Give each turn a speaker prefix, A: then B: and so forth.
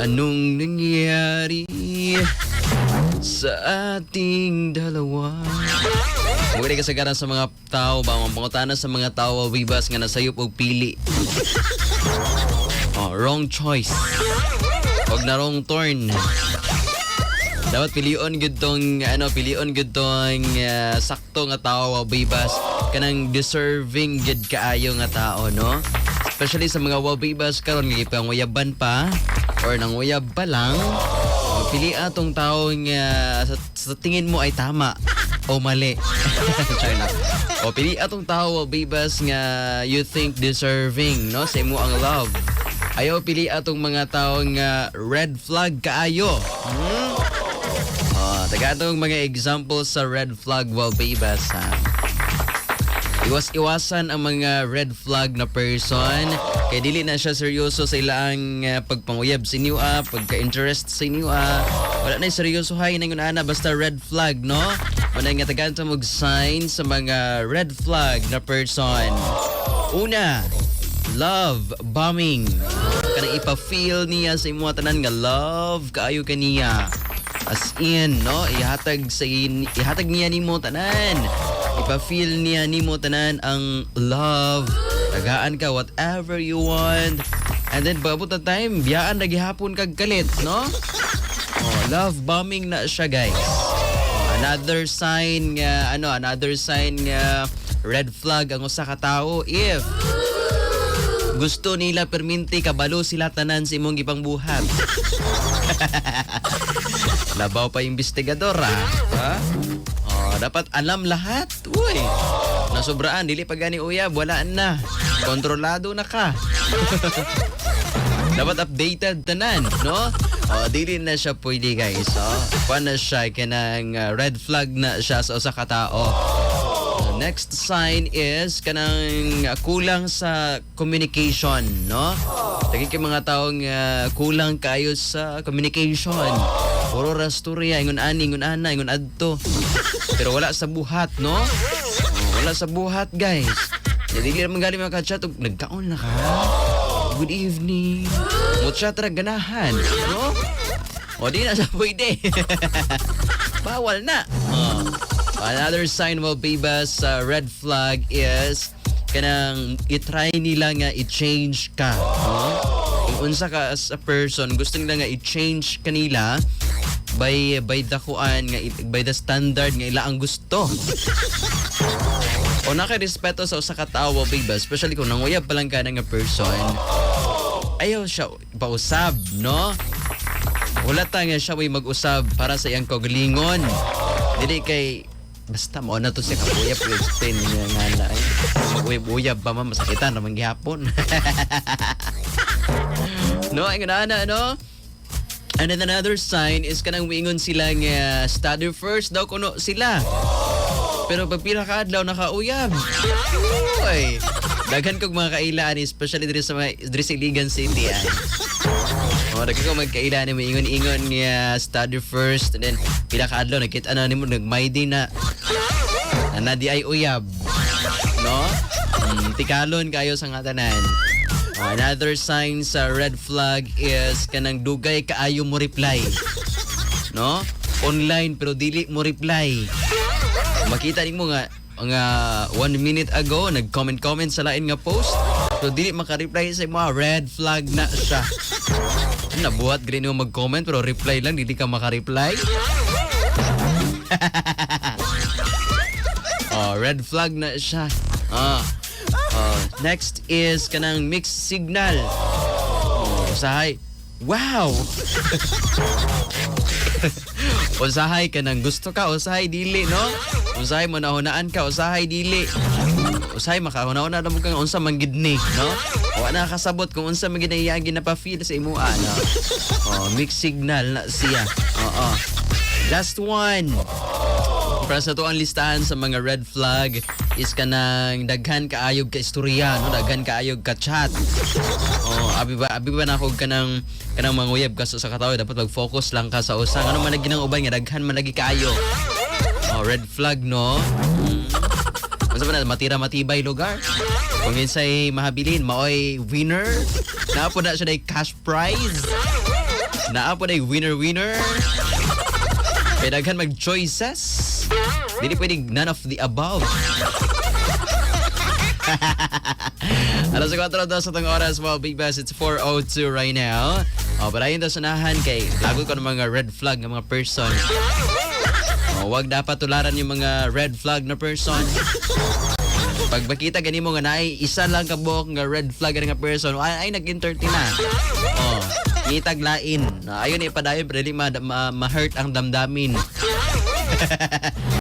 A: Anong nangyari sa ating dalawa? Muli kasagaran sa mga tao ba ang pangutana sa mga tao wibas nga nasayop og pili. Oh, wrong choice. Huwag na wrong turn. Dapat pilion gud tong ano pilion gud tong ah, sakto nga tao wa bibas kanang deserving gud kaayo nga tao no. Especially sa mga wabibas karon nga ipanguyaban pa or nanguyab pa lang. Pili atong tao nga sa, sa tingin mo ay tama o mali. Char na. O pili atong tao bibas nga you think deserving no sa imo ang love. Ayaw pili atong mga tao nga red flag kaayo. Hmm? Oh, taga itong mga examples sa red flag wallpapers ha. Iwas-iwasan ang mga red flag na person kay dili na siya seryoso sa ilang uh, pagpanguyab sa inyo ah, pagka-interest sa inyo ah. Wala na seryoso hay na ana basta red flag no. Wala nga tagaan sa mag sign sa mga red flag na person. Una, love bombing. Kanang ipa-feel niya sa imo tanan nga love kaayo kaniya. As in, no? Ihatag sa in, ihatag niya nimo tanan. Ipa-feel niya nimo tanan ang love. Tagaan ka whatever you want. And then pagabot na time, biyaan na gihapon kag kalit, no? Oh, love bombing na siya, guys. Another sign nga ano, another sign nga red flag ang usa ka tawo if gusto nila perminti kabalo sila tanan sa imong gipang buhat. Labaw pa investigador ah. Ha? Dapat alam lahat. Uy. Nasobraan, dili pa gani uyab, wala na. Kontrolado na ka. dapat updated tanan, no? Oh, dili na siya pwede guys. Oh, paano siya kanang uh, red flag na siya sa usa ka Next sign is kanang uh, kulang sa communication, no? Tagi kay mga taong uh, kulang kayo sa communication. Puro rasturya, ingon ani, ingon ana, ingon adto. Pero wala sa buhat, no? Wala sa buhat, guys. Jadi di naman galing mga ka-chat, nagkaon na ka. Good evening. Mo chat ra ganahan, no? O di na sa pwede. Bawal na. Oh. Another sign mo, Bebas, uh, red flag is kanang itry nila nga i-change ka. No? Kung unsa ka as a person, gusto nila nga i-change kanila by by the kuan nga by the standard nga ila ang gusto. o naka-respeto sa usa ka tawo, Beba, especially kung nanguyab pa lang ka nga person, ayaw siya pausab, no? Wala ta nga siya way mag-usab para sa iyang kagalingon. Dili kay basta mo na to siya kabuyab explain niya nga na ay uyab pa man masakitan naman gihapon. no, ay nga na no? And then another sign is kanang miingon sila nga study first daw kuno sila. Pero pag pila ka adlaw nakauyab. Uy. Daghan kog mga kailaan especially diri sa mga diri sa Iligan City ay. Oh, daghan kog mga kailaan may ingon-ingon nga study first and then pila ka adlaw nakita na nimo nagmay din na na di ay uyab. No? Mm, tikalon kayo sa nga tanan. Oh, another sign sa red flag is kanang dugay kaayo mo reply. No? Online pero dili mo reply. Makita nimo nga nga one minute ago nag-comment-comment sa lain nga post pero dili maka-reply sa mga red flag na siya. Nabuhat green mo mag-comment pero reply lang dili ka maka-reply. oh, red flag na siya. Ah. Oh, next is kanang mixed signal. Oh, usahay. Wow! usahay ka nang gusto ka, usahay dili, no? Usahay mo nahunaan ka, usahay dili. Usahay makahuna-una na mo kang unsa man gid ni, no? Wa na kasabot kung unsa man gid na pa feel sa imo ano. Oh, mixed signal na siya. Oo. Last one. Para sa to ang listahan sa mga red flag is kanang daghan kaayog ka istorya, no? Daghan kaayog ka chat. Oh, abi ba abi ba na ako kanang kanang manguyab ka sa katawo dapat mag-focus lang ka sa usang ano man lagi nang uban nga daghan man lagi kaayo. Oh, red flag no. Mm. Unsa ba na matira matibay lugar? Kung insay mahabilin maoy winner, na po na siya na cash prize. Naapo na yung winner-winner. Pinaghan mag-choices. Dili pwedeng none of the above. Alas 4 daw sa itong oras, well, Big Bass, it's 4.02 right now. O, pero ayun daw sunahan kay lago ko ng mga red flag ng mga person. O, wag dapat tularan yung mga red flag na person. Pag makita gani mo nga naay isa lang ka buhok nga red flag nga person, ay, ay nag-entertain na. Oh, ngitag lain. Na Ayun ipadayon pero di ma, ma, ma-hurt ang damdamin.